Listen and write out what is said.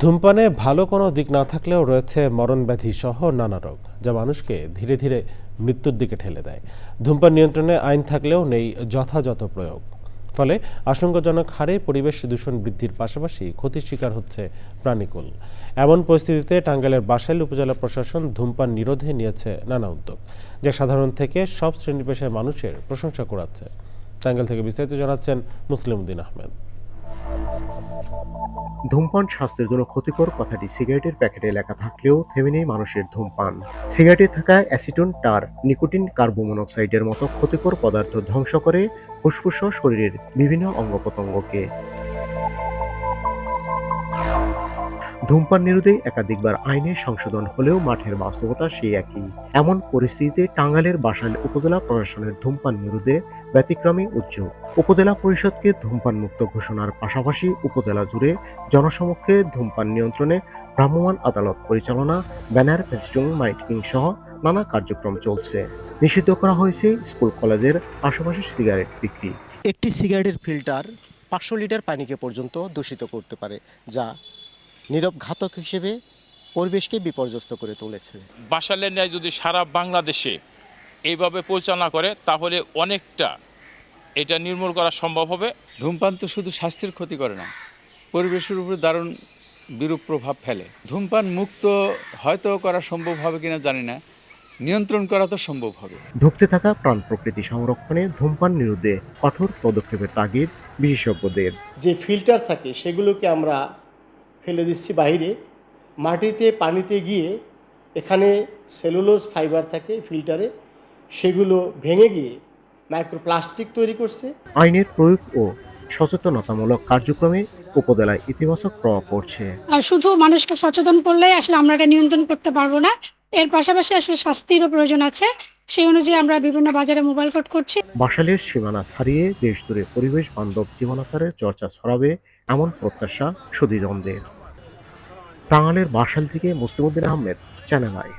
ধূমপানে ভালো কোনো দিক না থাকলেও রয়েছে মরণ ব্যাধি সহ নানা রোগ, যা মানুষকে ধীরে ধীরে মৃত্যুর দিকে ঠেলে দেয়। ধূমপান নিয়ন্ত্রণে আইন থাকলেও নেই যথাযথ প্রয়োগ। ফলে আশঙ্কাজনক হারে পরিবেশ দূষণ বৃদ্ধির পাশাপাশি ক্ষতির শিকার হচ্ছে প্রাণীকুল। এমন পরিস্থিতিতে টাঙ্গাইলের বাসাইল উপজেলা প্রশাসন ধূমপান নিরোধে নিয়েছে নানা উদ্যোগ, যা সাধারণ থেকে সব শ্রেণি পেশার মানুষের প্রশংসা কুড়াচ্ছে। টাঙ্গাইল থেকে বিস্তারিত জানাচ্ছেন মুসলিম উদ্দিন আহমেদ। ধূমপান স্বাস্থ্যের জন্য ক্ষতিকর কথাটি সিগারেটের প্যাকেটে লেখা থাকলেও থেমে নেই মানুষের ধূমপান। সিগারেটে থাকা অ্যাসিটন, টার, নিকোটিন কার্বোমোনোক্সাইডের মতো ক্ষতিকর পদার্থ ধ্বংস করে, ফুসফুস শরীরের বিভিন্ন অঙ্গ প্রত্যঙ্গকে ধূমপান নিরোধে একাধিকবার আইনে সংশোধন হলেও মাঠের বাস্তবতা সেই একই। এমন পরিস্থিতিতে টাঙ্গাইলের বাসাইল উপজেলা প্রশাসনের ধূমপান নিরোধে ব্যতিক্রমী উদ্যোগ উপজেলা পরিষদকে ধূমপান মুক্ত ঘোষণার পাশাপাশি উপজেলা জুড়ে জনসমক্ষে ধূমপান নিয়ন্ত্রণে ভ্রাম্যমাণ আদালত পরিচালনা, ব্যানার ফেস্টুন মাইকিং সহ নানা কার্যক্রম চলছে। নিষিদ্ধ করা হয়েছে স্কুল কলেজের পাশাপাশি সিগারেট বিক্রি। একটি সিগারেটের ফিল্টার পাঁচশো লিটার পানিকে পর্যন্ত দূষিত করতে পারে, যা নীরব ঘাতক হিসেবে পরিবেশকে বিপর্যস্ত করে তুলেছে। বাসালের ন্যায় যদি সারা বাংলাদেশে এইভাবে পরিচালনা করে তাহলে অনেকটা এটা নির্মূল করা সম্ভব হবে। ধূমপান তো শুধু স্বাস্থ্যের ক্ষতি করে না পরিবেশের উপরে দারুণ বিরূপ প্রভাব ফেলে। ধূমপান মুক্ত হয়তো করা সম্ভব হবে কিনা জানি না নিয়ন্ত্রণ করা তো সম্ভব হবে। ধুঁকতে থাকা প্রাণ প্রকৃতি সংরক্ষণে ধূমপান নিরোধে কঠোর পদক্ষেপের তাগিদ বিশেষজ্ঞদের। যে ফিল্টার থাকে সেগুলোকে আমরা ফেলে দিচ্ছি বাহিরে। মাটিতে, পানিতে গিয়ে এখানে সেলুলোজ ফাইবার থাকে ফিল্টারে সেগুলো ভেঙে গিয়ে মাইক্রোপ্লাস্টিক তৈরি করছে। আইনের প্রয়োগ ও সচেতনতামূলক কার্যক্রমে উপজেলায় ইতিবাচক প্রভাব পড়ছে। আর শুধু মানুষকে সচেতন করলে আসলে আমরা এটা নিয়ন্ত্রণ করতে পারব না। এর পাশাপাশি আসলে শাস্তিরও প্রয়োজন আছে। সেই অনুযায়ী আমরা বিভিন্ন বাজারে মোবাইল কোড করছি। বাসালের সীমানা ছাড়িয়ে দেশ জুড়ে পরিবেশ বান্ধব জীবনাচারের চর্চা ছড়াবে এমন প্রত্যাশা সুদীজনদের টাঙ্গালের বাসাল থেকে মুসলিমউদ্দিন আহমেদ চ্যানেল আই।